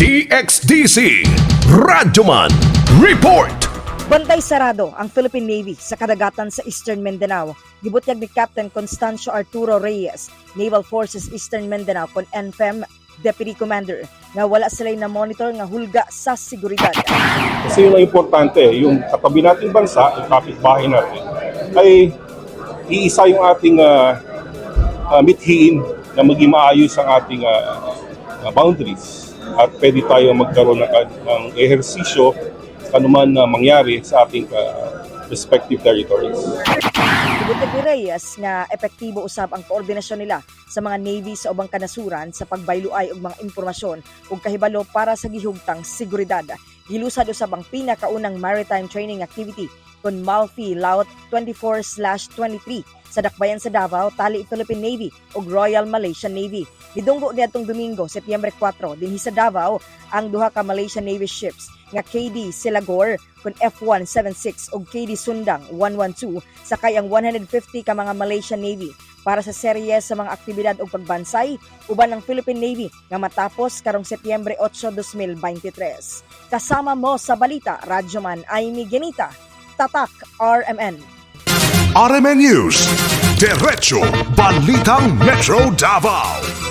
DXDC Radyoman Report Bantay sarado ang Philippine Navy sa kadagatan sa Eastern Mindanao. Gibutyag ni Captain Constancio Arturo Reyes, Naval Forces Eastern Mindanao kon NFEM Deputy Commander nga wala sila na monitor nga hulga sa seguridad. Kasi yun ang importante, yung katabi nating bansa, yung kapitbahay natin, ay iisa yung ating uh, uh, mithiin na maging maayos ang ating ah, ah, boundaries at pwede tayo magkaroon ng, ng ehersisyo sa anuman na mangyari sa ating ah, respective territories. Ni Reyes nga epektibo usab ang koordinasyon nila sa mga Navy sa ubang kanasuran sa pagbayluay og mga impormasyon ug kahibalo para sa gihugtang seguridad. Gilusad usab ang pinakaunang maritime training activity kon Malfi Laut 24/23 sa Dakbayan sa Davao, Tali Philippine Navy ug Royal Malaysian Navy. Gidunggo niadtong Domingo, Setyembre 4, dinhi sa Davao ang duha ka Malaysian Navy ships nga KD Silagor kun F176 ug KD Sundang 112 sakay ang 150 ka mga Malaysian Navy para sa serye sa mga aktibidad ug pagbansay uban ng Philippine Navy nga matapos karong Setyembre 8, 2023. Kasama mo sa balita, Radyoman Aimee Genita, Tatak RMN. RMN News Diretso Balitang Metro Davao